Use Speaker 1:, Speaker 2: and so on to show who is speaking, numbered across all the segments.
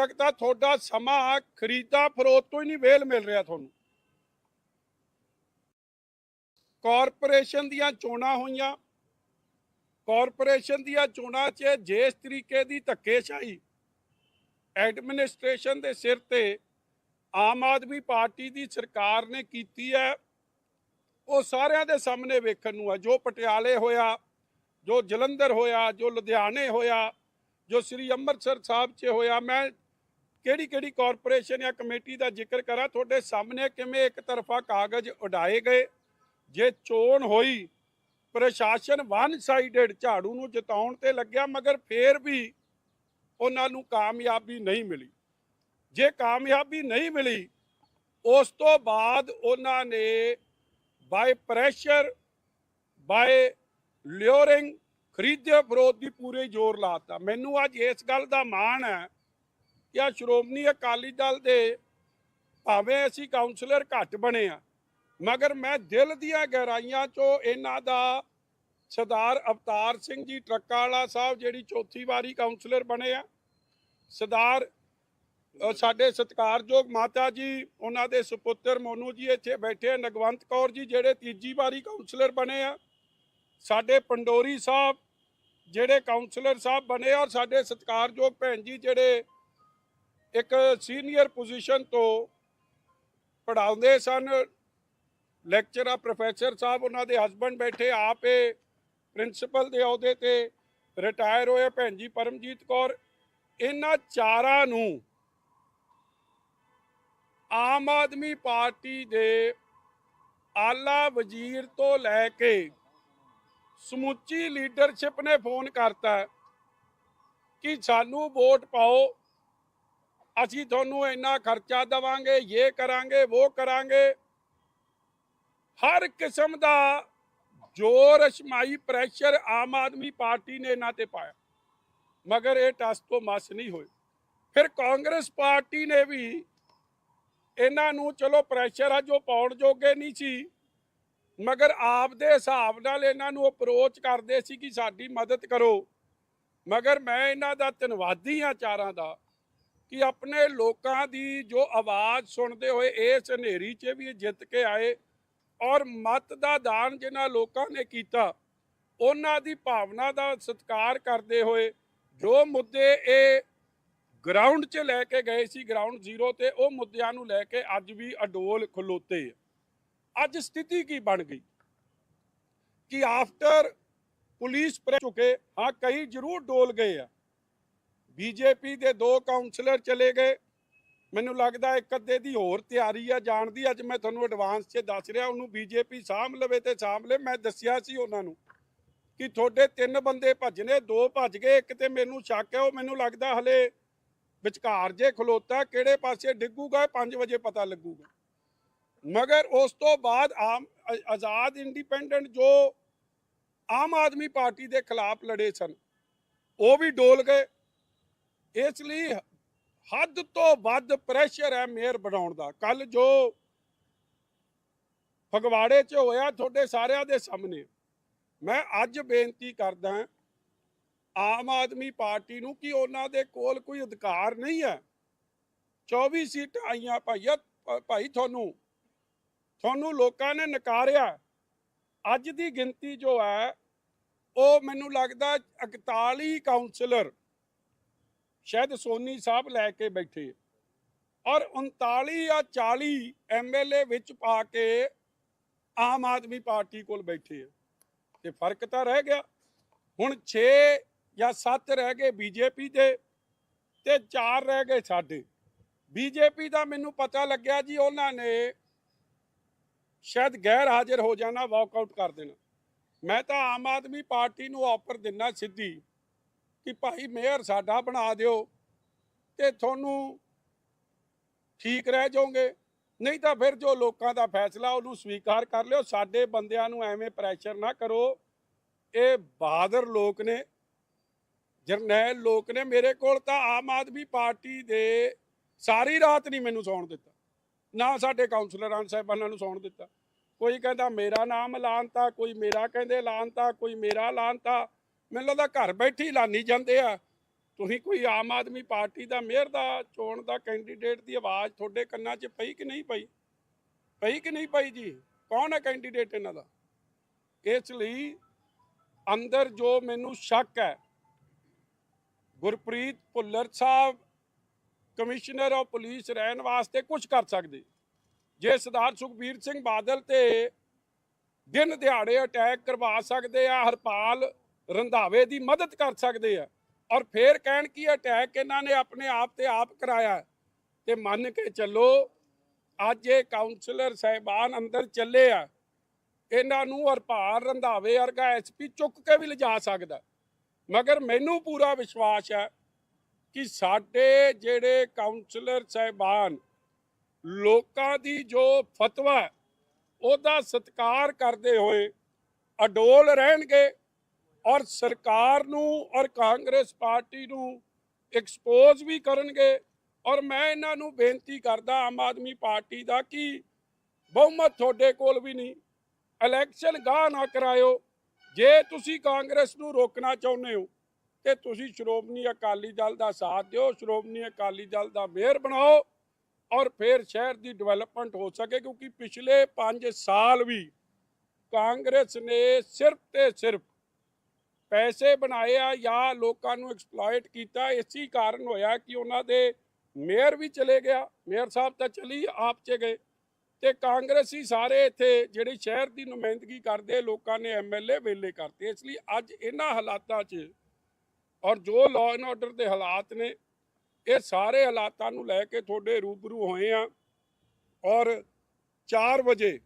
Speaker 1: ਤੱਕ ਤਾਂ ਤੁਹਾਡਾ ਸਮਾਂ ਖਰੀਦਾ ਫਰੋਤ ਤੋਂ ਹੀ ਨਹੀਂ ਵੇਲ ਮਿਲ ਰਿਹਾ ਤੁਹਾਨੂੰ। ਕਾਰਪੋਰੇਸ਼ਨ ਦੀਆਂ ਚੋਣਾਂ ਹੋਈਆਂ। ਕਾਰਪੋਰੇਸ਼ਨ ਦੀਆਂ ਚੋਣਾਂ 'ਚ ਜਿਸ ਤਰੀਕੇ ਦੀ ਧੱਕੇਸ਼ਾਹੀ ਐਡਮਿਨਿਸਟ੍ਰੇਸ਼ਨ ਦੇ ਸਿਰ ਤੇ ਆਮ ਆਦਮੀ ਪਾਰਟੀ ਦੀ ਸਰਕਾਰ ਨੇ ਕੀਤੀ ਹੈ, ਉਹ ਸਾਰਿਆਂ ਦੇ ਸਾਹਮਣੇ ਵੇਖਣ ਨੂੰ ਹੈ। ਜੋ ਪਟਿਆਲੇ ਹੋਇਆ, ਜੋ ਜਲੰਧਰ ਹੋਇਆ, ਜੋ ਲੁਧਿਆਣੇ ਹੋਇਆ, ਜੋ ਸ੍ਰੀ ਅੰਮ੍ਰਿਤਸਰ ਸਾਹਿਬ 'ਚ ਹੋਇਆ, ਮੈਂ ਕਿਹੜੀ ਕਿਹੜੀ ਕਾਰਪੋਰੇਸ਼ਨ ਜਾਂ ਕਮੇਟੀ ਦਾ ਜ਼ਿਕਰ ਕਰਾਂ, ਤੁਹਾਡੇ ਸਾਹਮਣੇ ਕਿਵੇਂ ਇੱਕ ਤਰਫਾ ਕਾਗਜ਼ ਉਡਾਏ ਗਏ, ਜੇ ਚੋਣ ਹੋਈ, ਪ੍ਰਸ਼ਾਸਨ ਵਨ ਸਾਈਡਡ ਝਾੜੂ ਨੂੰ ਜਿਤਾਉਣ ਤੇ ਲੱਗਿਆ, ਮਗਰ ਫੇਰ ਵੀ ਉਹਨਾਂ ਨੂੰ ਕਾਮਯਾਬੀ ਨਹੀਂ ਮਿਲੀ। ਜੇ ਕਾਮਯਾਬੀ ਨਹੀਂ ਮਿਲੀ, ਉਸ ਤੋਂ ਬਾਅਦ ਉਹਨਾਂ ਨੇ ਬਾਈ ਪ੍ਰੈਸ਼ਰ ਬਾਈ ਲਿਓਰਿੰਗ ਖਰੀਦੇ ਵਿਰੋਧ ਦੀ ਪੂਰੇ ਜ਼ੋਰ ਲਾਤਾ ਮੈਨੂੰ ਅੱਜ ਇਸ ਗੱਲ ਦਾ ਮਾਣ ਹੈ ਕਿ ਸ਼੍ਰੋਮਣੀ ਅਕਾਲੀ ਦਲ ਦੇ ਭਾਵੇਂ ਅਸੀਂ ਕਾਉਂਸਲਰ ਘੱਟ ਬਣੇ ਆ, ਮਗਰ ਮੈਂ ਦਿਲ ਦੀਆਂ ਗਹਿਰਾਈਆਂ ਚੋਂ ਇਹਨਾਂ ਦਾ ਸਰਦਾਰ ਅਵਤਾਰ ਸਿੰਘ ਜੀ ਟਰੱਕਾ ਵਾਲਾ ਸਾਹਿਬ ਜਿਹੜੀ ਚੌਥੀ ਵਾਰੀ ਕਾਉਂਸਲਰ ਬਣੇ ਆ, ਸਰਦਾਰ ਸਾਡੇ ਸਤਿਕਾਰਯੋਗ ਮਾਤਾ ਜੀ, ਉਹਨਾਂ ਦੇ ਸੁਪੁੱਤਰ ਮੋਨੂ ਜੀ ਇੱਥੇ ਬੈਠੇ ਨਗਵੰਤ ਕੌਰ ਜੀ ਜਿਹੜੇ ਤੀਜੀ ਵਾਰੀ ਕਾਉਂਸਲਰ ਬਣੇ ਆ, ਸਾਡੇ ਪੰਡੋਰੀ ਸਾਹਿਬ ਜਿਹੜੇ ਕਾਉਂਸਲਰ ਸਾਹਿਬ ਬਣੇ ਆ, ਔਰ ਸਾਡੇ ਸਤਿਕਾਰਯੋਗ ਭੈਣ ਜੀ ਜਿਹੜੇ ਇੱਕ ਸੀਨੀਅਰ ਪੋਜੀਸ਼ਨ ਤੋਂ ਪੜਾਉਂਦੇ ਸਨ। ਲੈਕਚਰਰ ਪ੍ਰੋਫੈਸਰ ਸਾਹਿਬ, ਉਹਨਾਂ ਦੇ ਹਸਬੰਡ ਬੈਠੇ, ਆਪੇ ਪ੍ਰਿੰਸੀਪਲ ਦੇ ਅਹੁਦੇ ਤੇ ਰਿਟਾਇਰ ਹੋਏ ਭੈਣ ਜੀ ਪਰਮਜੀਤ ਕੌਰ। ਇਹਨਾਂ ਚਾਰਾਂ ਨੂੰ ਆਮ ਆਦਮੀ ਪਾਰਟੀ ਦੇ ਆਲਾ ਵਜ਼ੀਰ ਤੋਂ ਲੈ ਕੇ ਸਮੁੱਚੀ ਲੀਡਰਸ਼ਿਪ ਨੇ ਫੋਨ ਕਰਤਾ ਕਿ ਸਾਨੂੰ ਵੋਟ ਪਾਓ। ਅਸੀਂ ਤੁਹਾਨੂੰ ਇੰਨਾ ਖਰਚਾ ਦੇਵਾਂਗੇ ਇਹ ਕਰਾਂਗੇ ਉਹ ਕਰਾਂਗੇ। ਹਰ ਕਿਸਮ ਦਾ ਜ਼ੋਰ, ਅਸ਼ਮਾਈ ਪ੍ਰੈਸ਼ਰ ਆਮ ਆਦਮੀ ਪਾਰਟੀ ਨੇ ਇਹਨਾਂ ਤੇ ਪਾਇਆ। ਮਗਰ ਇਹ ਟਸ ਤੋਂ ਮਸ ਨਹੀਂ ਹੋਏ। ਫਿਰ ਕਾਂਗਰਸ ਪਾਰਟੀ ਨੇ ਵੀ ਇਹਨਾਂ ਨੂੰ ਚਲੋ ਪ੍ਰੈਸ਼ਰ ਆ, ਜੋ ਪਾਉਣ ਜੋਗੇ ਨਹੀਂ ਸੀ। ਮਗਰ ਆਪ ਦੇ ਹਿਸਾਬ ਨਾਲ ਇਹਨਾਂ ਨੂੰ ਅਪਰੋਚ ਕਰਦੇ ਸੀ ਕਿ ਸਾਡੀ ਮਦਦ ਕਰੋ। ਮਗਰ ਮੈਂ ਇਹਨਾਂ ਦਾ ਧੰਨਵਾਦੀ ਹਾਂ ਚਾਰਾਂ ਦਾ। ਕਿ ਆਪਣੇ ਲੋਕਾਂ ਦੀ ਜੋ ਆਵਾਜ਼ ਸੁਣਦੇ ਹੋਏ ਇਸ ਹਨੇਰੀ 'ਚ ਵੀ ਜਿੱਤ ਕੇ ਆਏ ਔਰ ਮਤ ਦਾ ਦਾਨ ਜਿਨ੍ਹਾਂ ਲੋਕਾਂ ਨੇ ਕੀਤਾ, ਉਹਨਾਂ ਦੀ ਭਾਵਨਾ ਦਾ ਸਤਿਕਾਰ ਕਰਦੇ ਹੋਏ ਜੋ ਮੁੱਦੇ ਇਹ ਗਰਾਊਂਡ 'ਚ ਲੈ ਕੇ ਗਏ ਸੀ ਗਰਾਊਂਡ ਜ਼ੀਰੋ ਤੇ ਉਹ ਮੁੱਦਿਆਂ ਨੂੰ ਲੈ ਕੇ ਅੱਜ ਵੀ ਅਡੋਲ ਖਲੋਤੇ ਅੱਜ ਸਥਿਤੀ ਕੀ ਬਣ ਗਈ? ਕਿ ਆਫਟਰ ਪੁਲਿਸ ਪ੍ਰੈ ਚੁੱਕੇ, ਹਾਂ ਕਈ ਜ਼ਰੂਰ ਡੋਲ ਗਏ ਆ। ਬੀਜੇਪੀ ਦੇ ਦੋ ਕਾਉਂਸਲਰ ਚਲੇ ਗਏ। ਮੈਨੂੰ ਲੱਗਦਾ ਇੱਕ ਅੱਧੇ ਦੀ ਹੋਰ ਤਿਆਰੀ ਆ, ਜਾਣ ਦੀ। ਅੱਜ ਮੈਂ ਤੁਹਾਨੂੰ ਐਡਵਾਂਸ 'ਚ ਦੱਸ ਰਿਹਾ, ਉਹਨੂੰ ਬੀਜੇਪੀ ਸਾਂਭ ਲਵੇ ਤੇ ਸਾਂਭ ਲੈ। ਮੈਂ ਦੱਸਿਆ ਸੀ ਉਹਨਾਂ ਨੂੰ ਕਿ ਤੁਹਾਡੇ ਤਿੰਨ ਬੰਦੇ ਭੱਜਨੇ ਦੋ ਭੱਜ ਗਏ, ਇੱਕ ਤੇ ਮੈਨੂੰ ਸ਼ੱਕ ਹੈ, ਉਹ ਮੈਨੂੰ ਲੱਗਦਾ ਹਲੇ ਵਿਚਕਾਰ ਜੇ ਖਲੋਤਾ, ਕਿਹੜੇ ਪਾਸੇ ਡਿੱਗੂਗਾ 5 ਵਜੇ ਪਤਾ ਲੱਗੂਗਾ। ਮਗਰ ਉਸ ਤੋਂ ਬਾਅਦ ਆਮ ਆਜ਼ਾਦ ਇੰਡੀਪੈਂਡੈਂਟ ਜੋ ਆਮ ਆਦਮੀ ਪਾਰਟੀ ਦੇ ਖਿਲਾਫ ਲੜੇ ਸਨ, ਉਹ ਵੀ ਡੋਲ ਗਏ। ਇਸ ਲਈ ਹੱਦ ਤੋਂ ਵੱਧ ਪ੍ਰੈਸ਼ਰ ਹੈ ਮੇਅਰ ਬਣਾਉਣ ਦਾ। ਕੱਲ ਜੋ ਫਗਵਾੜੇ 'ਚ ਹੋਇਆ ਤੁਹਾਡੇ ਸਾਰਿਆਂ ਦੇ ਸਾਹਮਣੇ, ਮੈਂ ਅੱਜ ਬੇਨਤੀ ਕਰਦਾ ਆਮ ਆਦਮੀ ਪਾਰਟੀ ਨੂੰ ਕਿ ਉਹਨਾਂ ਦੇ ਕੋਲ ਕੋਈ ਅਧਿਕਾਰ ਨਹੀਂ ਹੈ। 24 ਸੀਟਾਂ ਆਈਆਂ ਭਾਈਆ ਭਾਈ ਤੁਹਾਨੂੰ ਤੁਹਾਨੂੰ ਲੋਕਾਂ ਨੇ ਨਕਾਰਿਆ। ਅੱਜ ਦੀ ਗਿਣਤੀ ਜੋ ਹੈ, ਉਹ ਮੈਨੂੰ ਲੱਗਦਾ 41 ਕਾਉਂਸਲਰ ਸ਼ਾਇਦ ਸੋਨੀ ਸਾਹਿਬ ਲੈ ਕੇ ਬੈਠੇ। ਔਰ 39 ਜਾਂ 40 ਐਮਐਲਏ ਵਿੱਚ ਪਾ ਕੇ ਆਮ ਆਦਮੀ ਪਾਰਟੀ ਕੋਲ ਬੈਠੇ ਆ। ਤੇ ਫ਼ਰਕ ਤਾਂ ਰਹਿ ਗਿਆ। ਹੁਣ 6 ਜਾਂ 7 ਰਹਿ ਗਏ ਬੀਜੇਪੀ ਦੇ ਤੇ 4 ਰਹਿ ਗਏ ਸਾਡੇ। ਬੀਜੇਪੀ ਦਾ ਮੈਨੂੰ ਪਤਾ ਲੱਗਿਆ ਜੀ, ਉਹਨਾਂ ਨੇ ਸ਼ਾਇਦ ਗੈਰ ਹਾਜ਼ਰ ਹੋ ਜਾਣਾ ਵਾਕਆਊਟ ਕਰ ਦੇਣਾ। ਮੈਂ ਤਾਂ ਆਮ ਆਦਮੀ ਪਾਰਟੀ ਨੂੰ ਆਫਰ ਦਿੰਨਾ ਸਿੱਧੀ। ਕਿ ਭਾਈ ਮੇਅਰ ਸਾਡਾ ਬਣਾ ਦਿਓ ਤੇ ਤੁਹਾਨੂੰ ਠੀਕ ਰਹਿ ਜਾਓਗੇ। ਨਹੀਂ ਤਾਂ ਫਿਰ ਜੋ ਲੋਕਾਂ ਦਾ ਫੈਸਲਾ, ਉਹਨੂੰ ਸਵੀਕਾਰ ਕਰ ਲਿਓ। ਸਾਡੇ ਬੰਦਿਆਂ ਨੂੰ ਐਵੇਂ ਪ੍ਰੈਸ਼ਰ ਨਾ ਕਰੋ। ਇਹ ਬਹਾਦਰ ਲੋਕ ਨੇ, ਜਰਨੈਲ ਲੋਕ ਨੇ। ਮੇਰੇ ਕੋਲ ਤਾਂ ਆਮ ਆਦਮੀ ਪਾਰਟੀ ਦੇ ਸਾਰੀ ਰਾਤ ਨਹੀਂ ਮੈਨੂੰ ਸੌਣ ਦਿੱਤਾ। ਨਾ ਸਾਡੇ ਕਾਉਂਸਲਰਾਂ ਸਾਹਿਬਾਨਾਂ ਨੂੰ ਸੌਣ ਦਿੱਤਾ। ਕੋਈ ਕਹਿੰਦਾ, ਮੇਰਾ ਨਾਮ ਐਲਾਨਤਾ ਕੋਈ ਮੇਰਾ ਕਹਿੰਦੇ ਐਲਾਨਤਾ ਕੋਈ ਮੇਰਾ ਐਲਾਨਤਾ ਮੈਨੂੰ ਲੱਗਦਾ ਘਰ ਬੈਠੀ ਐਲਾਨੀ ਜਾਂਦੇ ਆ। ਤੁਸੀਂ ਕੋਈ ਆਮ ਆਦਮੀ ਪਾਰਟੀ ਦਾ ਮੇਅਰ ਦਾ, ਚੋਣ ਦਾ ਕੈਂਡੀਡੇਟ ਦੀ ਆਵਾਜ਼ ਤੁਹਾਡੇ ਕੰਨਾਂ 'ਚ ਪਈ ਕਿ ਨਹੀਂ ਪਈ? ਪਈ ਕਿ ਨਹੀਂ ਪਈ ਜੀ? ਕੌਣ ਹੈ ਕੈਂਡੀਡੇਟ ਇਹਨਾਂ ਦਾ? ਇਸ ਲਈ ਅੰਦਰ ਜੋ ਮੈਨੂੰ ਸ਼ੱਕ ਹੈ, Gurpreet Bhullar Sahib, commissioner of police ਰਹਿਣ ਵਾਸਤੇ ਕੁਝ ਕਰ ਸਕਦੇ। ਜੇ ਸਰਦਾਰ ਸੁਖਬੀਰ ਸਿੰਘ ਬਾਦਲ ਤੇ ਦਿਨ ਦਿਹਾੜੇ ਅਟੈਕ ਕਰਵਾ ਸਕਦੇ ਆ, ਹਰਪਾਲ ਰੰਧਾਵੇ ਦੀ ਮਦਦ ਕਰ ਸਕਦੇ ਆ। ਔਰ ਫੇਰ ਕਹਿਣ ਕੀ ਅਟੈਕ ਇਹਨਾਂ ਨੇ ਆਪਣੇ ਆਪ ਤੇ ਆਪ ਕਰਾਇਆ ਤੇ ਮੰਨ ਕੇ ਚੱਲੋ, ਅੱਜ ਇਹ ਕਾਉਂਸਲਰ ਸਾਹਿਬਾਨ ਅੰਦਰ ਚੱਲੇ ਆ, ਇਹਨਾਂ ਨੂੰ ਹਰਪਾਲ ਰੰਧਾਵੇ ਵਰਗਾ ਐਸਪੀ ਚੁੱਕ ਕੇ ਵੀ ਲਿਜਾ ਸਕਦਾ ਮਗਰ ਮੈਨੂੰ ਪੂਰਾ ਵਿਸ਼ਵਾਸ ਹੈ ਕਿ ਸਾਡੇ ਜਿਹੜੇ ਕਾਉਂਸਲਰ ਸਾਹਿਬਾਨ, ਲੋਕਾਂ ਦੀ ਜੋ ਫਤਵਾ ਉਹਦਾ ਸਤਿਕਾਰ ਕਰਦੇ ਹੋਏ ਅਡੋਲ ਰਹਿਣਗੇ। ਔਰ ਸਰਕਾਰ ਨੂੰ ਔਰ ਕਾਂਗਰਸ ਪਾਰਟੀ ਨੂੰ ਐਕਸਪੋਜ਼ ਵੀ ਕਰਨਗੇ। ਔਰ ਮੈਂ ਇਹਨਾਂ ਨੂੰ ਬੇਨਤੀ ਕਰਦਾ ਆਮ ਆਦਮੀ ਪਾਰਟੀ ਦਾ ਕਿ ਬਹੁਮਤ ਤੁਹਾਡੇ ਕੋਲ ਵੀ ਨਹੀਂ। ਇਲੈਕਸ਼ਨ ਗਾਹ ਨਾ ਕਰਾਇਓ। ਜੇ ਤੁਸੀਂ ਕਾਂਗਰਸ ਨੂੰ ਰੋਕਣਾ ਚਾਹੁੰਦੇ ਹੋ, ਤੇ ਤੁਸੀਂ ਸ਼੍ਰੋਮਣੀ ਅਕਾਲੀ ਦਲ ਦਾ ਸਾਥ ਦਿਓ, ਸ਼੍ਰੋਮਣੀ ਅਕਾਲੀ ਦਲ ਦਾ ਮੇਅਰ ਬਣਾਓ ਔਰ ਫਿਰ ਸ਼ਹਿਰ ਦੀ ਡਿਵੈਲਪਮੈਂਟ ਹੋ ਸਕੇ, ਕਿਉਂਕਿ ਪਿਛਲੇ 5 ਸਾਲ ਵੀ ਕਾਂਗਰਸ ਨੇ ਸਿਰਫ ਤੇ ਸਿਰਫ ਪੈਸੇ ਬਣਾਏ ਆ ਜਾਂ ਲੋਕਾਂ ਨੂੰ ਐਕਸਪਲੋਇਟ ਕੀਤਾ, ਇਸੇ ਕਾਰਨ ਹੋਇਆ ਕਿ ਉਹਨਾਂ ਦੇ ਮੇਅਰ ਵੀ ਚਲੇ ਗਿਆ। ਮੇਅਰ ਸਾਹਿਬ ਤਾਂ ਚਲੀ, ਆਪ ਚ ਗਏ। ਤੇ ਕਾਂਗਰਸੀ ਸਾਰੇ ਇੱਥੇ ਜਿਹੜੇ ਸ਼ਹਿਰ ਦੀ ਨੁਮਾਇੰਦਗੀ ਕਰਦੇ, ਲੋਕਾਂ ਨੇ ਐਮਐਲਏ ਵੇਲੇ ਕਰਤੇ। ਇਸ ਲਈ ਅੱਜ ਇਹਨਾਂ ਹਾਲਾਤਾਂ 'ਚ ਔਰ ਜੋ ਲਾਅ ਐਂਡ ਆਰਡਰ ਦੇ ਹਾਲਾਤ ਨੇ, ਇਹ ਸਾਰੇ ਹਾਲਾਤਾਂ ਨੂੰ ਲੈ ਕੇ ਤੁਹਾਡੇ ਰੂਬਰੂ ਹੋਏ ਆ। ਔਰ 4 ਵਜੇ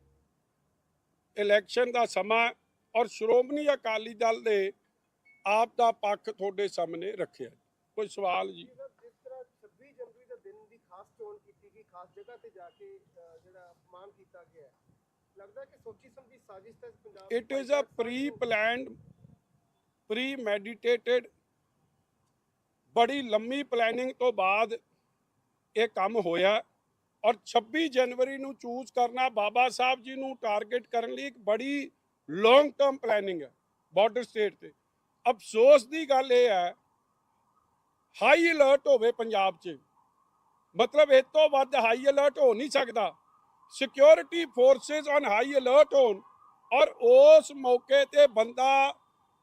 Speaker 1: ਇਲੈਕਸ਼ਨ ਦਾ ਸਮਾਂ ਔਰ ਸ਼੍ਰੋਮਣੀ ਅਕਾਲੀ ਦਲ ਦੇ ਆਪ ਦਾ ਪੱਖ ਤੁਹਾਡੇ ਸਾਹਮਣੇ ਰੱਖਿਆ ਕੋਈ ਸਵਾਲ ਜੀ?
Speaker 2: ਜਿਸ ਤਰ੍ਹਾਂ 26 ਜਨਵਰੀ ਦੇ ਦਿਨ ਦੀ ਖਾਸ ਚੋਣ ਕੀਤੀ ਗਈ ਖਾਸ ਜਗ੍ਹਾ ਤੇ ਜਾ ਕੇ ਅਹ, ਜਿਹੜਾ ਅਪਮਾਨ ਕੀਤਾ ਗਿਆ ਹੈ ਲੱਗਦਾ ਹੈ ਕਿ ਸੋਚੀ ਸਮਝੀ ਸਾਜ਼ਿਸ਼ ਤਾਂ ਇਸ ਪੰਜਾਬ ਦੀ
Speaker 1: it is a preplanned premeditated ਬੜੀ ਲੰਮੀ ਪਲੈਨਿੰਗ ਤੋਂ ਬਾਅਦ ਇਹ ਕੰਮ ਹੋਇਆ ਔਰ 26 ਜਨਵਰੀ ਨੂੰ ਚੂਜ਼ ਕਰਨਾ ਬਾਬਾ ਸਾਹਿਬ ਜੀ ਨੂੰ ਟਾਰਗੇਟ ਕਰਨ ਲਈ ਇੱਕ ਬੜੀ ਲੌਂਗ ਟਰਮ ਪਲੈਨਿੰਗ ਹੈ ਬਾਰਡਰ ਸਟੇਟ ਤੇ। ਅਫਸੋਸ ਦੀ ਗੱਲ ਇਹ ਹੈ ਹਾਈ ਅਲਰਟ ਹੋਵੇ ਪੰਜਾਬ 'ਚ। ਮਤਲਬ ਇਹ ਤੋਂ ਵੱਧ ਹਾਈ ਅਲਰਟ ਹੋ ਨਹੀਂ ਸਕਦਾ। Security forces on high alert ਹੋਣ ਔਰ ਉਸ ਮੌਕੇ ਤੇ ਬੰਦਾ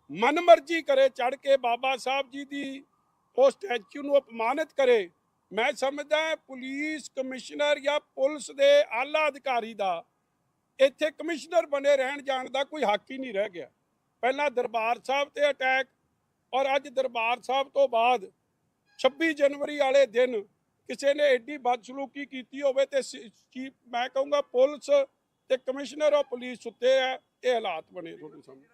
Speaker 1: ਮਨਮਰਜ਼ੀ ਕਰੇ ਚੜ ਕੇ ਬਾਬਾ ਸਾਹਿਬ ਜੀ ਦੀ ਉਸ ਸਟੈਚੂ ਨੂੰ ਅਪਮਾਨਿਤ ਕਰੇ। ਮੈਂ ਸਮਝਦਾ ਪੁਲਿਸ ਕਮਿਸ਼ਨਰ ਜਾਂ ਪੁਲਿਸ ਦੇ ਆਲਾ ਅਧਿਕਾਰੀ ਦਾ ਇੱਥੇ ਕਮਿਸ਼ਨਰ ਬਣੇ ਰਹਿਣ ਜਾਣ ਦਾ ਕੋਈ ਹੱਕ ਹੀ ਨਹੀਂ ਰਹਿ ਗਿਆ। ਪਹਿਲਾਂ ਦਰਬਾਰ ਸਾਹਿਬ ਤੇ ਅਟੈਕ ਔਰ ਅੱਜ ਦਰਬਾਰ ਸਾਹਿਬ ਤੋਂ ਬਾਅਦ 26 ਜਨਵਰੀ ਵਾਲੇ ਦਿਨ ਕਿਸੇ ਨੇ ਐਡੀ ਬਦਸਲੂਕੀ ਕੀਤੀ ਹੋਵੇ ਤੇ ਚੀਫ ਮੈਂ ਕਹੂੰਗਾ ਪੁਲਿਸ ਤੇ ਕਮਿਸ਼ਨਰ ਆਫ ਪੁਲਿਸ ਸੁੱਤੇ ਆ ਇਹ ਹਾਲਾਤ ਬਣੇ ਤੁਹਾਡੇ ਸਾਹਮਣੇ।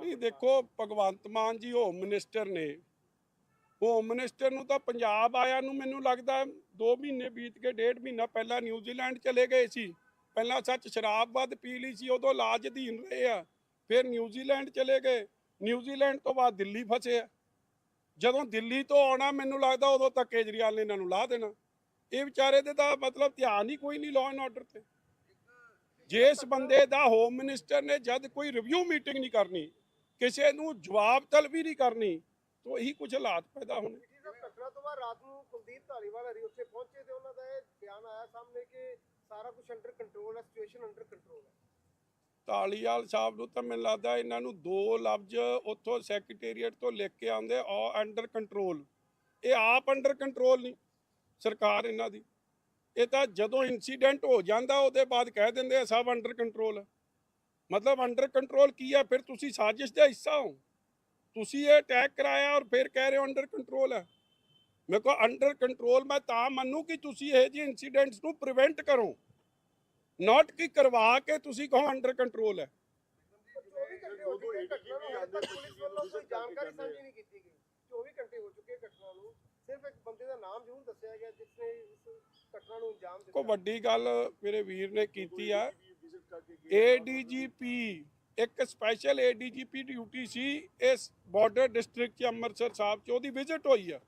Speaker 1: ਨਹੀਂ ਦੇਖੋ ਭਗਵੰਤ ਮਾਨ ਜੀ ਹੋਮ ਮਿਨਿਸਟਰ ਨੇ ਹੋਮ ਮਿਨਿਸਟਰ ਨੂੰ ਤਾਂ ਪੰਜਾਬ ਆਇਆ ਨੂੰ ਮੈਨੂੰ ਲੱਗਦਾ 2 ਮਹੀਨੇ ਬੀਤ ਕੇ ਡੇਢ ਮਹੀਨਾ ਪਹਿਲਾਂ ਨਿਊਜ਼ੀਲੈਂਡ ਚਲੇ ਗਏ ਸੀ। ਪਹਿਲਾਂ ਸੱਚ ਸ਼ਰਾਬ ਵੱਧ ਪੀ ਲਈ ਸੀ, ਉਦੋਂ ਇਲਾਜ ਅਧੀਨ ਰਹੇ ਆ। ਫਿਰ ਨਿਊਜ਼ੀਲੈਂਡ ਚਲੇ ਗਏ। ਨਿਊਜ਼ੀਲੈਂਡ ਤੋਂ ਬਾਅਦ ਦਿੱਲੀ ਫਸੇ ਆ ਜਦੋਂ ਦਿੱਲੀ ਤੋਂ ਆਉਣਾ ਮੈਨੂੰ ਲੱਗਦਾ ਉਦੋਂ ਤੱਕ ਕੇਜਰੀਵਾਲ ਨੇ ਇਹਨਾਂ ਨੂੰ ਲਾ ਦੇਣਾ। ਇਹ ਵਿਚਾਰੇ ਦੇ ਤਾਂ ਮਤਲਬ ਧਿਆਨ ਹੀ ਕੋਈ ਨਹੀਂ ਲਾਅ ਐਂਡ ਆਰਡਰ ਤੇ। ਜਿਸ ਬੰਦੇ ਦਾ ਹੋਮ ਮਿਨਿਸਟਰ ਨੇ ਜਦ ਕੋਈ ਰਿਵਿਊ ਮੀਟਿੰਗ ਨਹੀਂ ਕਰਨੀ, ਕਿਸੇ ਨੂੰ ਜਵਾਬ ਤਲਬੀ ਨਹੀਂ ਕਰਨੀ ਤਾਂ ਇਹੀ ਕੁਝ ਹਾਲਾਤ ਪੈਦਾ ਹੋਣੇ।
Speaker 2: ਘਟਨਾ ਤੋਂ ਬਾਅਦ ਰਾਤ ਨੂੰ ਕੁਲਦੀਪ ਧਾਲੀਵਾਲ ਹਰੀ ਉੱਥੇ ਪਹੁੰਚੇ ਤੇ ਉਹਨਾਂ ਦਾ ਇਹ ਬਿਆਨ ਆਇਆ ਸਾਹਮਣੇ ਕਿ ਸਾਰਾ ਕੁਝ ਅੰਡਰ ਕੰਟਰੋਲ ਹੈ ਸਿਚੁਏਸ਼ਨ ਅੰਡਰ ਕੰਟਰੋਲ ਹੈ।
Speaker 1: ਤਾਲੀਵਾਲ ਸਾਹਿਬ ਨੂੰ ਤਾਂ ਮੈਨੂੰ ਲੱਗਦਾ ਇਹਨਾਂ ਨੂੰ ਦੋ ਲਫ਼ਜ਼ ਉੱਥੋਂ ਸੈਕਟਰੀਏਟ ਤੋਂ ਲਿਖ ਕੇ ਆਉਂਦੇ ਆ ਅੰਡਰ ਕੰਟਰੋਲ ਇਹ ਆਪ ਅੰਡਰ ਕੰਟਰੋਲ ਨਹੀਂ ਸਰਕਾਰ ਇਹਨਾਂ ਦੀ। ਇਹ ਤਾਂ ਜਦੋਂ ਇਨਸੀਡੈਂਟ ਹੋ ਜਾਂਦਾ ਉਹਦੇ ਬਾਅਦ ਕਹਿ ਦਿੰਦੇ ਆ ਸਭ ਅੰਡਰ ਕੰਟਰੋਲ ਮਤਲਬ ਅੰਡਰ ਕੰਟਰੋਲ ਕੀ ਆ ਫਿਰ ਤੁਸੀਂ ਸਾਜ਼ਿਸ਼ ਦਾ ਹਿੱਸਾ ਹੋ। ਤੁਸੀਂ ਇਹ ਅਟੈਕ ਕਰਾਇਆ ਔਰ ਫਿਰ ਕਹਿ ਰਹੇ ਹੋ ਅੰਡਰ ਕੰਟਰੋਲ ਹੈ। ਮੈਂ ਕੋ ਅੰਡਰ ਕੰਟਰੋਲ ਮੈਂ ਤਾਂ ਮੰਨੂ ਕਿ ਤੁਸੀਂ ਇਹ ਜਿਹੇ ਇਨਸੀਡੈਂਟਸ ਨੂੰ ਪ੍ਰੀਵੈਂਟ ਕਰੋ। ਨਾਟ ਕਿ ਕਰਵਾ ਕੇ ਤੁਸੀਂ ਕਹੋ ਅੰਡਰ ਕੰਟਰੋਲ ਹੈ।
Speaker 2: 24 ਘੰਟੇ ਹੋ ਚੁੱਕੇ ਘਟਨਾ ਨੂੰ। ਹਾਲੇ ਤੱਕ ਪੁਲਿਸ ਵੱਲੋਂ ਕੋਈ ਜਾਣਕਾਰੀ ਸਾਂਝੀ ਨਹੀਂ ਕੀਤੀ ਗਈ। 24 ਘੰਟੇ ਹੋ ਚੁੱਕੇ ਘਟਨਾ ਨੂੰ। ਸਿਰਫ ਇੱਕ ਬੰਦੇ ਦਾ ਨਾਮ ਜ਼ਰੂਰ ਦੱਸਿਆ ਗਿਆ ਜਿਸ ਨੇ ਇਸ ਘਟਨਾ ਨੂੰ ਅੰਜਾਮ ਦਿੱਤਾ।
Speaker 1: ਕੋ ਵੱਡੀ ਗੱਲ ਮੇਰੇ ਵੀਰ ਨੇ ਕੀਤੀ ਆ। ਏਡੀਜੀਪੀ ਇੱਕ ਸਪੈਸ਼ਲ ਏਡੀਜੀਪੀ ਡਿਊਟੀ ਸੀ ਇਸ ਬਾਰਡਰ ਡਿਸਟ੍ਰਿਕਟ ਚ ਅੰਮ੍ਰਿਤਸਰ ਸਾਹਿਬ ਚ ਉਹਦੀ ਵਿਜ਼ਿਟ ਹੋਈ ਆ।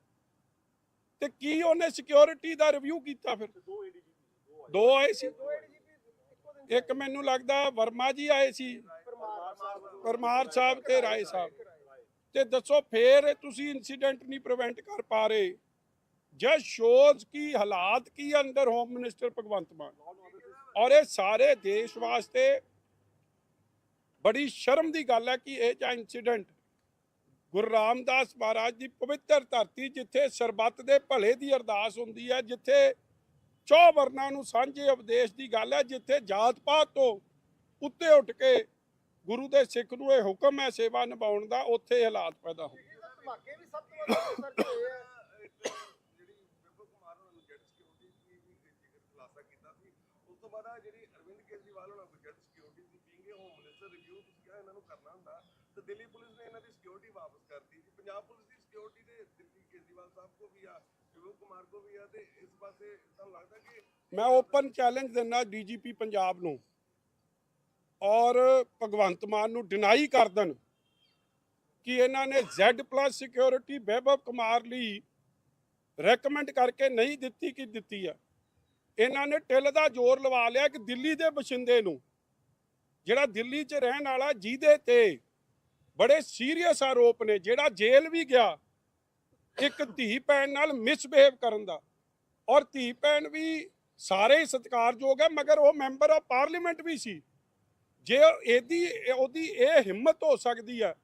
Speaker 1: ਤੇ ਕੀ ਉਹਨੇ ਸਿਕਿਉਰਿਟੀ ਦਾ ਰਿਵਿਊ ਕੀਤਾ ਫਿਰ? ਦੋ ਆਏ। ਸੀ?
Speaker 2: ਇੱਕੋ
Speaker 1: ਮੈਨੂੰ ਲੱਗਦਾ ਵਰਮਾ ਜੀ ਆਏ ਸੀ।
Speaker 2: ਪਰਮਾਰ ਸਾਹਿਬ
Speaker 1: ਪਰਮਾਰ ਸਾਹਿਬ ਤੇ ਰਾਏ ਸਾਹਿਬ। ਤੇ ਦੱਸੋ ਫੇਰ ਤੁਸੀਂ ਇਨਸੀਡੈਂਟ ਨਹੀਂ ਪ੍ਰੀਵੈਂਟ ਕਰ ਪਾ ਰਹੇ। ਜਸ ਸ਼ੋਜ਼ ਕੀ ਹਾਲਾਤ ਕੀ ਅੰਦਰ ਹੋਮ ਮਿਨਿਸਟਰ ਭਗਵੰਤ ਮਾਨ? ਔਰ ਇਹ ਸਾਰੇ ਦੇਸ਼ ਵਾਸਤੇ ਬੜੀ ਸ਼ਰਮ ਦੀ ਗੱਲ ਹੈ ਕਿ ਇਹ ਜਿਹਾ ਇਨਸੀਡੈਂਟ ਗੁਰੂ ਰਾਮਦਾਸ ਮਹਾਰਾਜ ਦੀ ਪਵਿੱਤਰ ਧਰਤੀ ਜਿੱਥੇ ਸਰਬੱਤ ਦੇ ਭਲੇ ਦੀ ਅਰਦਾਸ ਹੁੰਦੀ ਹੈ, ਜਿੱਥੇ ਚੌ ਵਰਨਾਂ ਨੂੰ ਸਾਂਝੇ ਉਪਦੇਸ਼ ਦੀ ਗੱਲ ਹੈ, ਜਿੱਥੇ ਜਾਤ ਪਾਤ ਤੋਂ ਉੱਤੇ ਉੱਠ ਕੇ ਗੁਰੂ ਦੇ ਸਿੱਖ ਨੂੰ ਇਹ ਹੁਕਮ ਹੈ ਸੇਵਾ ਨਿਭਾਉਣ ਦਾ, ਉੱਥੇ ਹਾਲਾਤ ਪੈਦਾ ਹੋ
Speaker 2: ਧਮਾਕੇ ਵੀ ਸਭ ਤੋਂ ਵੱਧ ਸਰ ਹੋਏ ਆ
Speaker 3: ਜਿਹੜੀ ਵਿਪਲ ਕੁਮਾਰ ਉਹਨਾਂ ਨੂੰ ਜੈਟ ਸਿਕਿਉਰਿਟੀ ਦੀ ਵੀ ਜ਼ਿਕਰ ਖੁਲਾਸਾ ਕੀਤਾ ਸੀ ਉਸ ਤੋਂ ਬਾਅਦ ਆਹ ਜਿਹੜੀ ਅਰਵਿੰਦ ਕੇਜਰੀਵਾਲ ਉਹਨਾਂ ਨੂੰ ਜੈਟ ਸਿਕਿਉਰਿਟੀ ਦੀ ਬੀਂਗੇ ਹੋਮ ਮਿਨਿਸਟਰ ਰਿਵਿਊ ਤੁਸੀਂ ਕਿਹਾ ਇਹਨਾਂ ਨੂੰ ਕਰਨਾ ਹੁੰਦਾ ਤੇ ਦਿੱਲੀ ਪੁਲਿਸ ਨੇ ਇਹਨਾਂ ਦੀ ਸਿਕਿਉਰਿਟੀ ਵਾਪਸ ਕਰਤੀ ਸੀ ਪੰਜਾਬ ਪੁਲਿਸ ਦੀ ਸਿਕਿਉਰਿਟੀ ਦੇ ਦਿੱਲੀ ਕੇਜਰੀਵਾਲ ਸਾਹਿਬ ਕੋ ਵੀ ਆ ਵਿਪਲ ਕੁਮਾਰ ਕੋ ਵੀ ਆ ਤੇ ਇਸ ਪਾਸੇ ਤੁਹਾਨੂੰ ਲੱਗਦਾ ਕਿ
Speaker 1: ਮੈਂ ਓਪਨ ਚੈਲੰਜ ਦਿੰਦਾ ਡੀਜੀਪੀ ਪੰਜਾਬ ਨੂੰ ਔਰ ਭਗਵੰਤ ਮਾਨ ਨੂੰ ਡਿਨਾਈ ਕਰ ਦੇਣ ਕਿ ਇਹਨਾਂ ਨੇ Z+ ਸਿਕਿਉਰਿਟੀ ਵੈਭਵ ਕੁਮਾਰ ਲਈ ਰეკਮੈਂਡ ਕਰਕੇ ਨਹੀਂ ਦਿੱਤੀ ਕਿ ਦਿੱਤੀ ਆ। ਇਹਨਾਂ ਨੇ ਟਿਲ ਦਾ ਜ਼ੋਰ ਲਵਾ ਲਿਆ ਕਿ ਦਿੱਲੀ ਦੇ ਬਸ਼ਿੰਦੇ ਨੂੰ, ਜਿਹੜਾ ਦਿੱਲੀ 'ਚ ਰਹਿਣ ਵਾਲਾ ਜਿਹਦੇ ਤੇ ਬੜੇ ਸੀਰੀਅਸ ਆਰੋਪ ਨੇ, ਜਿਹੜਾ ਜੇਲ੍ਹ ਵੀ ਗਿਆ, ਇੱਕ ਧੀ ਭੈਣ ਨਾਲ ਮਿਸਬਿਹੇਵ ਕਰਨ ਦਾ। ਔਰ ਧੀ ਭੈਣ ਵੀ ਸਾਰੇ ਹੀ ਸਤਿਕਾਰਯੋਗ ਹੈ, ਮਗਰ ਉਹ ਮੈਂਬਰ ਆਫ ਪਾਰਲੀਮੈਂਟ ਵੀ ਸੀ। ਜੇ ਇਹਦੀ, ਉਹਦੀ ਇਹ ਹਿੰਮਤ ਹੋ ਸਕਦੀ ਹੈ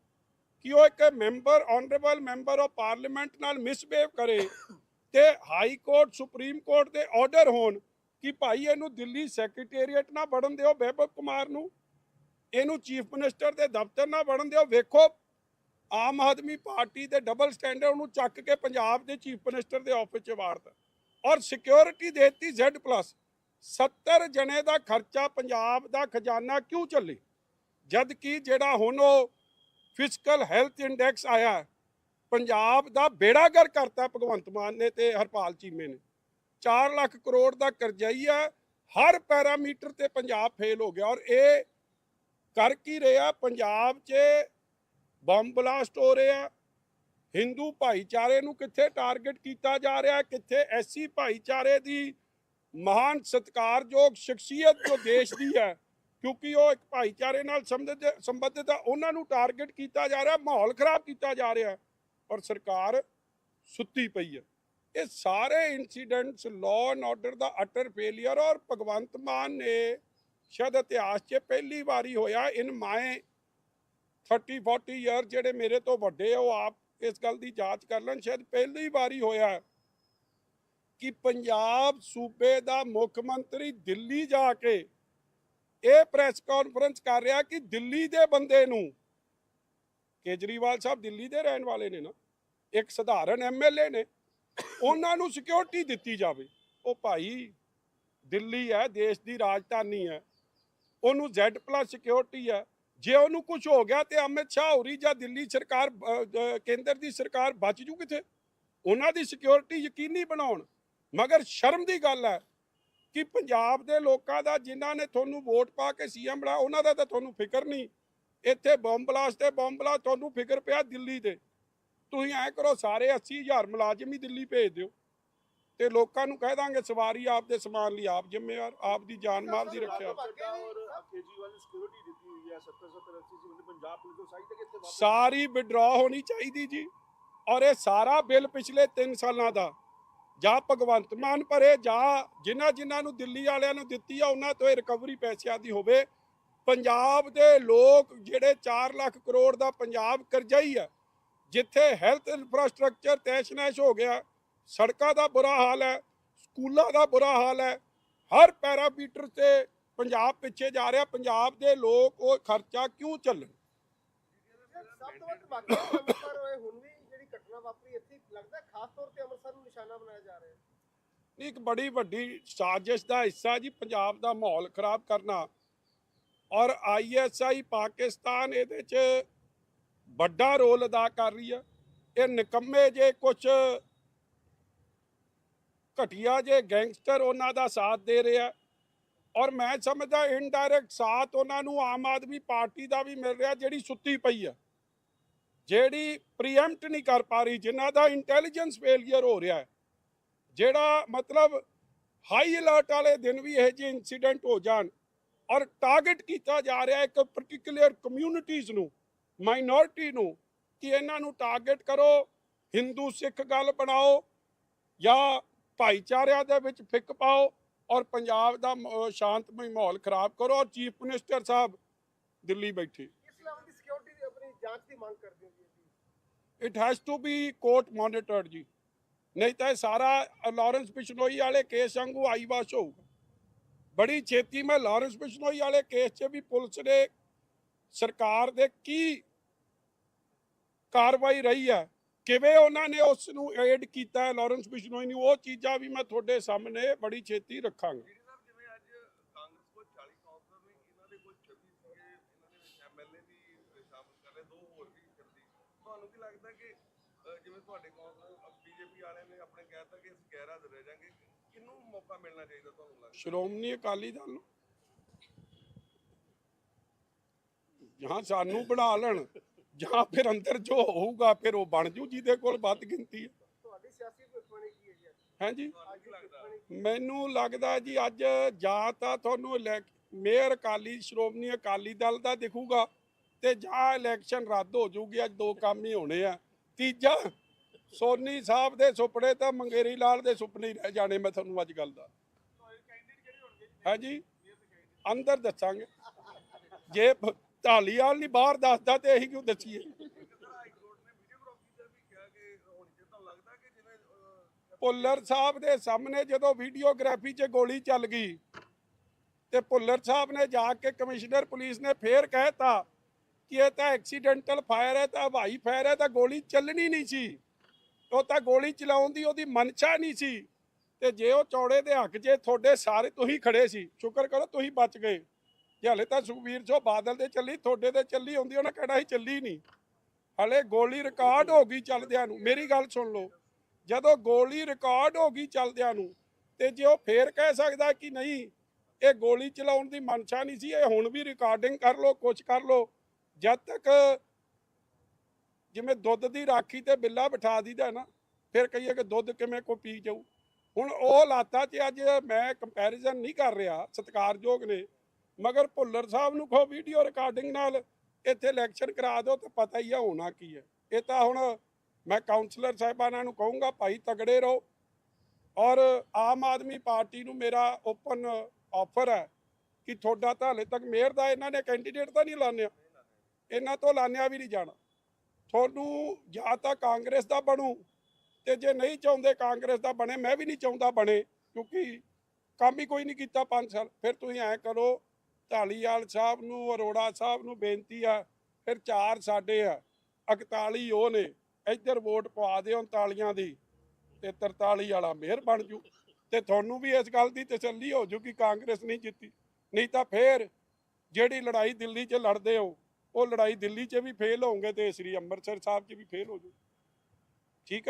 Speaker 1: ਕਿ ਉਹ ਇੱਕ member honourable member of parliament ਨਾਲ ਮਿਸਬਿਹੇਵ ਕਰੇ ਤੇ ਹਾਈ ਕੋਰਟ, ਸੁਪਰੀਮ ਕੋਰਟ ਦੇ ਆਰਡਰ ਹੋਣ ਕਿ ਭਾਈ ਇਹਨੂੰ ਦਿੱਲੀ ਸੈਕਟਰੀਏਟ ਨਾ ਵੜਨ ਦਿਓ ਵੈਭਵ ਕੁਮਾਰ ਨੂੰ ਇਹਨੂੰ ਚੀਫ ਮਿਨਿਸਟਰ ਦੇ ਦਫ਼ਤਰ ਨਾ ਵੜਨ ਦਿਓ। ਵੇਖੋ, ਆਮ ਆਦਮੀ ਪਾਰਟੀ ਦੇ ਡਬਲ ਸਟੈਂਡਰਡ ਨੂੰ ਚੱਕ ਕੇ ਪੰਜਾਬ ਦੇ ਚੀਫ ਮਿਨਿਸਟਰ ਦੇ ਆਫਿਸ 'ਚ ਵਾਰਤਾ। ਔਰ ਸਿਕਿਉਰਿਟੀ ਦੇਤੀ Z+ 70 ਜਣੇ ਦਾ ਖਰਚਾ ਪੰਜਾਬ ਦਾ ਖਜ਼ਾਨਾ ਕਿਉਂ ਚੱਲੇ? ਜਦ ਕਿ ਜਿਹੜਾ ਹੁਣ ਉਹ ਫਿਜ਼ੀਕਲ ਹੈਲਥ ਇੰਡੈਕਸ ਆਇਆ, ਪੰਜਾਬ ਦਾ ਬੇੜਾਗਰ ਕਰਤਾ ਭਗਵੰਤ ਮਾਨ ਨੇ ਤੇ ਹਰਪਾਲ ਚੀਮੇ ਨੇ। 4 ਲੱਖ ਕਰੋੜ ਦਾ ਕਰਜ਼ਾਈ ਹੈ ਹਰ ਪੈਰਾਮੀਟਰ ਤੇ ਪੰਜਾਬ ਫੇਲ ਹੋ ਗਿਆ ਔਰ ਇਹ ਕਰ ਕੀ ਰਿਹਾ? ਪੰਜਾਬ 'ਚ ਬੰਬ ਬਲਾਸਟ ਹੋ ਰਿਹਾ। ਹਿੰਦੂ ਭਾਈਚਾਰੇ ਨੂੰ ਕਿੱਥੇ ਟਾਰਗੇਟ ਕੀਤਾ ਜਾ ਰਿਹਾ? ਕਿੱਥੇ ਐਸੀ ਭਾਈਚਾਰੇ ਦੀ ਮਹਾਨ ਸਤਿਕਾਰਯੋਗ ਸ਼ਖਸੀਅਤ ਜੋ ਦੇਸ਼ ਦੀ ਹੈ? ਕਿਉਂਕਿ ਉਹ ਇੱਕ ਭਾਈਚਾਰੇ ਨਾਲ ਸੰਬੰਧਿਤ ਸੰਬੰਧਿਤ ਆ। ਉਹਨਾਂ ਨੂੰ ਟਾਰਗੇਟ ਕੀਤਾ ਜਾ ਰਿਹਾ, ਮਾਹੌਲ ਖਰਾਬ ਕੀਤਾ ਜਾ ਰਿਹਾ ਔਰ ਸਰਕਾਰ ਸੁੱਤੀ ਪਈ ਹੈ। ਇਹ ਸਾਰੇ ਇਨਸੀਡੈਂਟਸ ਲਾਅ ਐਂਡ ਆਰਡਰ ਦਾ ਅਟਰ ਫੇਲਿਅਰ ਔਰ ਭਗਵੰਤ ਮਾਨ ਨੇ ਸ਼ਾਇਦ ਇਤਿਹਾਸ 'ਚ ਪਹਿਲੀ ਵਾਰੀ ਹੋਇਆ ਇਨ ਮਾਏ 30 40 ਇਅਰ ਜਿਹੜੇ ਮੇਰੇ ਤੋਂ ਵੱਡੇ ਆ, ਉਹ ਆਪ ਇਸ ਗੱਲ ਦੀ ਜਾਂਚ ਕਰ ਲੈਣ, ਸ਼ਾਇਦ ਪਹਿਲੀ ਵਾਰੀ ਹੋਇਆ ਕਿ ਪੰਜਾਬ ਸੂਬੇ ਦਾ ਮੁੱਖ ਮੰਤਰੀ ਦਿੱਲੀ ਜਾ ਕੇ ਇਹ ਪ੍ਰੈਸ ਕਾਨਫਰੰਸ ਕਰ ਰਿਹਾ ਕਿ ਦਿੱਲੀ ਦੇ ਬੰਦੇ ਨੂੰ ਕੇਜਰੀਵਾਲ ਸਾਹਿਬ ਦਿੱਲੀ ਦੇ ਰਹਿਣ ਵਾਲੇ ਨੇ ਨਾ, ਇੱਕ ਸਧਾਰਨ ਐਮਐਲਏ ਨੇ, ਉਹਨਾਂ ਨੂੰ ਸਿਕਿਉਰਿਟੀ ਦਿੱਤੀ ਜਾਵੇ। ਉਹ ਭਾਈ ਦਿੱਲੀ ਹੈ, ਦੇਸ਼ ਦੀ ਰਾਜਧਾਨੀ ਹੈ। ਉਹਨੂੰ Z+ ਸਿਕਿਉਰਿਟੀ ਹੈ ਜੇ ਉਹਨੂੰ ਕੁਝ ਹੋ ਗਿਆ ਤੇ ਅਮਿਤ ਸ਼ਾਹ ਹੋਰੀ ਜਾਂ ਦਿੱਲੀ ਸਰਕਾਰ ਕੇਂਦਰ ਦੀ ਸਰਕਾਰ ਬਚ ਜੂ ਕਿਥੇ? ਉਹਨਾਂ ਦੀ ਸਿਕਿਉਰਿਟੀ ਯਕੀਨੀ ਬਣਾਉਣ। ਮਗਰ ਸ਼ਰਮ ਦੀ ਗੱਲ ਹੈ ਕਿ ਪੰਜਾਬ ਦੇ ਲੋਕਾਂ ਦਾ ਜਿਨ੍ਹਾਂ ਨੇ ਤੁਹਾਨੂੰ ਵੋਟ ਪਾ ਕੇ ਸੀਐਮ ਬਣਾ, ਉਹਨਾਂ ਦਾ ਤਾਂ ਤੁਹਾਨੂੰ ਫਿਕਰ ਨਹੀਂ। ਇੱਥੇ ਬੰਬ ਬਲਾਸਟ ਤੇ ਬੰਬ ਬਲਾਸਟ ਤੁਹਾਨੂੰ ਫਿਕਰ ਪਿਆ ਦਿੱਲੀ ਦੇ ਤੁਸੀਂ ਐ ਕਰੋ, ਸਾਰੇ 80000 ਮੁਲਾਜ਼ਮ ਹੀ ਦਿੱਲੀ ਭੇਜ ਦਿਓ। ਤੇ ਲੋਕਾਂ ਨੂੰ ਕਹਿ ਦਾਂਗੇ ਸਵਾਰੀ ਆਪ ਦੇ ਸਮਾਨ ਲਈ ਆਪ ਜ਼ਿੰਮੇਵਾਰ ਆਪ ਦੀ ਜਾਨ ਮਾਲ ਦੀ ਰੱਖਿਆ।
Speaker 3: ਔਰ ਕੇਜਰੀਵਾਲ ਨੇ ਸਿਕਿਉਰਿਟੀ ਦਿੱਤੀ ਹੋਈ ਹੈ 70 70 80 ਸੀ ਬੰਦੇ ਪੰਜਾਬ ਪੁਲਿਸ ਨੂੰ ਚਾਹੀਦਾ ਕਿ ਇੱਥੇ ਵਾਪਸ
Speaker 1: ਸਾਰੀ ਵਿਡਰਾ ਹੋਣੀ ਚਾਹੀਦੀ ਜੀ। ਔਰ ਇਹ ਸਾਰਾ ਬਿੱਲ ਪਿਛਲੇ 3 ਸਾਲਾਂ ਦਾ। ਜਾਂ ਭਗਵੰਤ ਮਾਨ ਭਰੇ ਜਾਂ ਜਿਨ੍ਹਾਂ ਜਿਨ੍ਹਾਂ ਨੂੰ ਦਿੱਲੀ ਵਾਲਿਆਂ ਨੂੰ ਦਿੱਤੀ ਆ ਉਹਨਾਂ ਤੋਂ ਇਹ ਰਿਕਵਰੀ ਪੈਸਿਆਂ ਦੀ ਹੋਵੇ। ਪੰਜਾਬ ਦੇ ਲੋਕ ਜਿਹੜੇ 4 ਲੱਖ ਕਰੋੜ ਦਾ ਪੰਜਾਬ ਕਰਜ਼ਾਈ ਆ ਜਿੱਥੇ ਹੈਲਥ ਇਨਫਰਾਸਟ੍ਰਕਚਰ ਤੈਸ਼-ਨੈਸ਼ ਹੋ ਗਿਆ ਸੜਕਾਂ ਦਾ ਬੁਰਾ ਹਾਲ ਹੈ ਸਕੂਲਾਂ ਦਾ ਬੁਰਾ ਹਾਲ ਹੈ ਹਰ ਪੈਰਾਮੀਟਰ ਤੇ ਪੰਜਾਬ ਪਿੱਛੇ ਜਾ ਰਿਹਾ ਪੰਜਾਬ ਦੇ ਲੋਕ ਉਹ ਖਰਚਾ ਕਿਉਂ ਚੱਲਣ?
Speaker 2: ਸਭ ਤੋਂ ਵੱਧ ਧਮਾਕੇ ਅੰਮ੍ਰਿਤਸਰ ਹੋਏ ਹੁਣ ਵੀ ਜਿਹੜੀ ਘਟਨਾ ਵਾਪਰੀ ਇੱਥੇ ਲੱਗਦਾ ਖਾਸ ਤੌਰ ਤੇ ਅੰਮ੍ਰਿਤਸਰ ਨੂੰ ਨਿਸ਼ਾਨਾ ਬਣਾਇਆ ਜਾ ਰਿਹਾ ਹੈ।
Speaker 1: ਇੱਕ ਬੜੀ ਵੱਡੀ ਸਾਜ਼ਿਸ਼ ਦਾ ਹਿੱਸਾ ਜੀ ਪੰਜਾਬ ਦਾ ਮਾਹੌਲ ਖਰਾਬ ਕਰਨਾ। ਔਰ ਆਈਐਸਆਈ ਪਾਕਿਸਤਾਨ ਇਹਦੇ 'ਚ ਵੱਡਾ ਰੋਲ ਅਦਾ ਕਰ ਰਹੀ ਹੈ। ਇਹ ਨਿਕੰਮੇ ਜੇ ਕੁਝ ਘਟੀਆ ਜੇ ਗੈਂਗਸਟਰ ਉਹਨਾਂ ਦਾ ਸਾਥ ਦੇ ਰਿਹਾ ਔਰ ਮੈਂ ਸਮਝਦਾ ਇਨਡਾਇਰੈਕਟ ਸਾਥ ਉਹਨਾਂ ਨੂੰ ਆਮ ਆਦਮੀ ਪਾਰਟੀ ਦਾ ਵੀ ਮਿਲ ਰਿਹਾ ਜਿਹੜੀ ਸੁੱਤੀ ਪਈ ਹੈ ਜਿਹੜੀ ਪ੍ਰੀਐਮਪਟ ਨਹੀਂ ਕਰ ਪਾ ਰਹੀ, ਜਿਨ੍ਹਾਂ ਦਾ ਇੰਟੈਲੀਜੈਂਸ ਫੇਲਿਅਰ ਹੋ ਰਿਹਾ ਜਿਹੜਾ ਮਤਲਬ ਹਾਈ ਅਲਰਟ ਵਾਲੇ ਦਿਨ ਵੀ ਇਹ ਜਿਹੇ ਇਨਸੀਡੈਂਟ ਹੋ ਜਾਣ ਔਰ ਟਾਰਗੇਟ ਕੀਤਾ ਜਾ ਰਿਹਾ ਇੱਕ ਪਾਰਟਿਕੂਲਰ ਕਮਿਊਨਿਟੀਜ਼ ਨੂੰ ਮਾਈਨੋਰਟੀ ਨੂੰ, ਕਿ ਇਹਨਾਂ ਨੂੰ ਟਾਰਗੇਟ ਕਰੋ ਹਿੰਦੂ ਸਿੱਖ ਗੱਲ ਬਣਾਓ ਜਾਂ ਭਾਈਚਾਰਿਆਂ ਦੇ ਵਿੱਚ ਫਿੱਕ ਪਾਓ ਔਰ ਪੰਜਾਬ ਦਾ ਸ਼ਾਂਤਮਈ ਮਾਹੌਲ ਖਰਾਬ ਕਰੋ ਔਰ ਚੀਫ ਮਿਨਿਸਟਰ ਸਾਹਿਬ ਦਿੱਲੀ ਬੈਠੇ? It has to be court monitored ਜੀ ਨਹੀਂ ਤਾਂ ਇਹ ਸਾਰਾ ਲਾਰੈਂਸ ਬਿਸ਼ਨੋਈ ਵਾਲੇ ਕੇਸ ਵਾਂਗੂ ਆਈ ਵਾਸ਼ ਹੋਊਗਾ ਬੜੀ ਛੇਤੀ ਮੈਂ ਲਾਰੈਂਸ ਬਿਸ਼ਨੋਈ ਵਾਲੇ ਕੇਸ 'ਚ ਵੀ ਪੁਲਿਸ ਨੇ ਸਰਕਾਰ ਦੇ ਕੀ ਕਾਰਵਾਈ ਰਹੀ ਹੈ ਕਿਵੇਂ ਉਹਨਾਂ ਨੇ ਉਸ ਨੂੰ ਐਡ ਕੀਤਾ ਹੈ ਲਾਰੈਂਸ ਬਿਸ਼ਨੋਈ ਨੂੰ ਉਹ ਚੀਜ਼ਾਂ ਵੀ ਮੈਂ ਤੁਹਾਡੇ ਸਾਹਮਣੇ ਬੜੀ ਛੇਤੀ ਰੱਖਾਂਗਾ।
Speaker 3: ਜੀ ਸਾਹਿਬ ਜਿਵੇਂ ਅੱਜ ਕਾਂਗਰਸ ਕੋਲ 40 ਕਾਉਂਸਲਰ ਨੇ ਇਹਨਾਂ ਦੇ ਕੋਲ 26 ਸੀਗੇ ਇਹਨਾਂ ਦੇ ਵਿੱਚ ਐਮਐਲਏ ਵੀ ਸ਼ਾਮਲ ਕਰ ਲਏ ਦੋ ਹੋਰ ਵੀ ਜਲਦੀ ਤੁਹਾਨੂੰ ਕੀ ਲੱਗਦਾ ਕਿ ਅਹ, ਜਿਵੇਂ ਤੁਹਾਡੇ ਕਾਉਂਸਲਰ ਬੀਜੇਪੀ ਵਾਲਿਆਂ ਨੇ ਆਪਣੇ ਕਹਿਤਾ ਕਿ ਅਸੀਂ ਗੈਰ ਹਾਜ਼ਰ ਰਹਿ ਜਾਾਂਗੇ ਕਿਹਨੂੰ ਮੌਕਾ ਮਿਲਣਾ ਚਾਹੀਦਾ ਤੁਹਾਨੂੰ ਲੱਗਦਾ?
Speaker 1: ਸ਼੍ਰੋਮਣੀ ਅਕਾਲੀ ਦਲ ਨੂੰ। ਜਾਂ ਸਾਨੂੰ ਬਣਾ ਲੈਣ। ਜਾਂ ਫਿਰ ਅੰਦਰ ਜੋ ਹੋਊਗਾ ਫਿਰ ਉਹ ਬਣ ਜੂ ਜਿਹਦੇ ਕੋਲ ਵੱਧ ਗਿਣਤੀ ਹੈ।
Speaker 2: ਤੁਹਾਡੀ ਸਿਆਸੀ ਭਵਿੱਖਬਾਣੀ ਕੀ ਹੈ ਜੀ?
Speaker 1: ਹਾਂਜੀ। ਮੈਨੂੰ ਲੱਗਦਾ ਜੀ ਅੱਜ ਜਾਂ ਤਾਂ ਤੁਹਾਨੂੰ ਮੇਅਰ ਅਕਾਲੀ ਸ਼੍ਰੋਮਣੀ ਅਕਾਲੀ ਦਲ ਦਾ ਦਿਖੂਗਾ ਤੇ ਜਾਂ ਇਲੈਕਸ਼ਨ ਰੱਦ ਹੋ ਜੂਗੀ ਅੱਜ ਦੋ ਕੰਮ ਹੀ ਹੋਣੇ ਆ। ਤੀਜਾ ਸੋਨੀ ਸਾਹਿਬ ਦੇ ਸੁਪਨੇ ਤਾਂ ਮੰਗੇਰੀ ਲਾਲ ਦੇ ਸੁਪਨੇ ਹੀ ਰਹਿ ਜਾਣੇ ਮੈਂ ਤੁਹਾਨੂੰ ਅੱਜ ਗੱਲ ਦਾ। ਹਾਂਜੀ। ਅੰਦਰ ਦੱਸਾਂਗੇ। ਜੇ ਢਾਲੀਵਾਲ ਨਹੀਂ ਬਾਹਰ ਦੱਸਦਾ ਤੇ ਇਹੀ ਕਿਉਂ ਦੱਸੀਏ?
Speaker 3: ਸਰ
Speaker 1: ਭੁੱਲਰ ਸਾਹਿਬ ਦੇ ਸਾਹਮਣੇ ਜਦੋਂ ਵੀਡੀਓਗ੍ਰਾਫੀ 'ਚ ਗੋਲੀ ਚੱਲ ਗਈ ਤੇ ਭੁੱਲਰ ਸਾਹਿਬ ਨੇ ਜਾ ਕੇ ਕਮਿਸ਼ਨਰ ਪੁਲਿਸ ਨੇ ਫੇਰ ਕਹਿਤਾ ਕਿ ਇਹ ਤਾਂ ਐਕਸੀਡੈਂਟਲ ਫਾਇਰ ਹੈ, ਤਾਂ ਹਵਾਈ ਫਾਇਰ ਹੈ, ਤਾਂ ਗੋਲੀ ਚੱਲਣੀ ਨਹੀਂ ਸੀ। ਉਹ ਤਾਂ ਗੋਲੀ ਚਲਾਉਣ ਦੀ ਉਹਦੀ ਮਨਸ਼ਾ ਨਹੀਂ ਸੀ। ਤੇ ਜੇ ਉਹ ਚੌੜੇ ਦੇ ਹੱਕ 'ਚ ਤੁਹਾਡੇ ਸਾਰੇ ਤੁਸੀਂ ਖੜੇ ਸੀ। ਸ਼ੁਕਰ ਕਰੋ ਤੁਸੀਂ ਬਚ ਗਏ। ਜੇ ਹਲੇ ਤਾਂ ਸੁਖਵੀਰ ਜੋ ਬਾਦਲ ਦੇ ਚੱਲੀ, ਤੁਹਾਡੇ ਤੇ ਚੱਲੀ ਹੁੰਦੀ ਉਹਨਾਂ ਕਿਹੜਾ ਹੀ ਚੱਲੀ ਨਹੀਂ। ਹਲੇ ਗੋਲੀ ਰਿਕਾਰਡ ਹੋ ਗਈ ਚੱਲਦਿਆਂ ਨੂੰ। ਮੇਰੀ ਗੱਲ ਸੁਣ ਲਓ। ਜਦੋਂ ਗੋਲੀ ਰਿਕਾਰਡ ਹੋ ਗਈ ਚੱਲਦਿਆਂ ਨੂੰ, ਤੇ ਜੇ ਉਹ ਫੇਰ ਕਹਿ ਸਕਦਾ ਕਿ ਨਹੀਂ, ਇਹ ਗੋਲੀ ਚਲਾਉਣ ਦੀ ਮਨਸ਼ਾ ਨਹੀਂ ਸੀ, ਇਹ ਹੁਣ ਵੀ ਰਿਕਾਰਡਿੰਗ ਕਰ ਲਓ ਕੁਝ ਕਰ ਲਓ। ਜਦ ਤੱਕ ਜਿਵੇਂ ਦੁੱਧ ਦੀ ਰਾਖੀ ਤੇ ਬਿੱਲਾ ਬਿਠਾ ਦੀਦਾ ਨਾ, ਫਿਰ ਕਹੀਏ ਕਿ ਦੁੱਧ ਕਿਵੇਂ ਕੋ ਪੀ ਜਾਊ। ਹੁਣ ਉਹ ਲਾਤਾ 'ਚ ਅੱਜ ਮੈਂ ਕੰਪੈਰੀਜ਼ਨ ਨਹੀਂ ਕਰ ਰਿਹਾ, ਸਤਿਕਾਰਯੋਗ ਨੇ। ਮਗਰ ਭੁੱਲਰ ਸਾਹਿਬ ਨੂੰ ਕਹੋ ਵੀਡੀਓ ਰਿਕਾਰਡਿੰਗ ਨਾਲ ਇੱਥੇ ਇਲੈਕਸ਼ਨ ਕਰਾ ਦਿਓ ਤੇ ਪਤਾ ਹੀ ਆ ਹੋਣਾ ਕੀ ਹੈ। ਇਹ ਤਾਂ ਹੁਣ ਮੈਂ ਕਾਉਂਸਲਰ ਸਾਹਿਬਾਨਾਂ ਨੂੰ ਕਹੂੰਗਾ, ਭਾਈ ਤਗੜੇ ਰਹੋ ਔਰ ਆਮ ਆਦਮੀ ਪਾਰਟੀ ਨੂੰ ਮੇਰਾ ਓਪਨ ਆਫਰ ਹੈ ਕਿ ਤੁਹਾਡਾ ਤਾਂ ਹਲੇ ਤੱਕ ਮੇਅਰ ਦਾ ਇਹਨਾਂ ਨੇ ਕੈਂਡੀਡੇਟ ਤਾਂ ਨਹੀਂ ਲਾਣਿਆ। ਇਹਨਾਂ ਤੋਂ ਲਾਣਿਆ ਵੀ ਨਹੀਂ ਜਾਣਾ। ਤੁਹਾਨੂੰ ਜਾਂ ਤਾਂ ਕਾਂਗਰਸ ਦਾ ਬਣੂ ਤੇ ਜੇ ਨਹੀਂ ਚਾਹੁੰਦੇ ਕਾਂਗਰਸ ਦਾ ਬਣੇ, ਮੈਂ ਵੀ ਨਹੀਂ ਚਾਹੁੰਦਾ ਬਣੇ, ਕਿਉਂਕਿ ਕੰਮ ਹੀ ਕੋਈ ਨਹੀਂ ਕੀਤਾ 5 ਸਾਲ। ਫਿਰ ਤੁਸੀਂ ਐ ਕਰੋ ਢਾਲੀਵਾਲ ਸਾਹਿਬ ਨੂੰ, ਅਰੋੜਾ ਸਾਹਿਬ ਨੂੰ ਬੇਨਤੀ ਆ, ਫਿਰ ਚਾਰ ਸਾਡੇ ਆ 41 ਉਹ ਨੇ, ਇੱਧਰ ਵੋਟ ਪਵਾ ਦਿਓ 39 ਦੀ, ਤੇ 43 ਵਾਲਾ ਮੇਅਰ ਬਣ ਜੂ। ਤੇ ਤੁਹਾਨੂੰ ਵੀ ਇਸ ਗੱਲ ਦੀ ਤਸੱਲੀ ਹੋ ਜੂ ਕਿ ਕਾਂਗਰਸ ਨਹੀਂ ਜਿੱਤੀ, ਨਹੀਂ ਤਾਂ ਫੇਰ ਜਿਹੜੀ ਲੜਾਈ ਦਿੱਲੀ 'ਚ ਲੜਦੇ ਹੋ, ਉਹ ਲੜਾਈ ਦਿੱਲੀ 'ਚ ਵੀ ਫੇਲ ਹੋਵੋਗੇ ਤੇ ਸ੍ਰੀ ਅੰਮ੍ਰਿਤਸਰ ਸਾਹਿਬ 'ਚ ਵੀ ਫੇਲ ਹੋ ਜੂ। ਠੀਕ ਹੈ?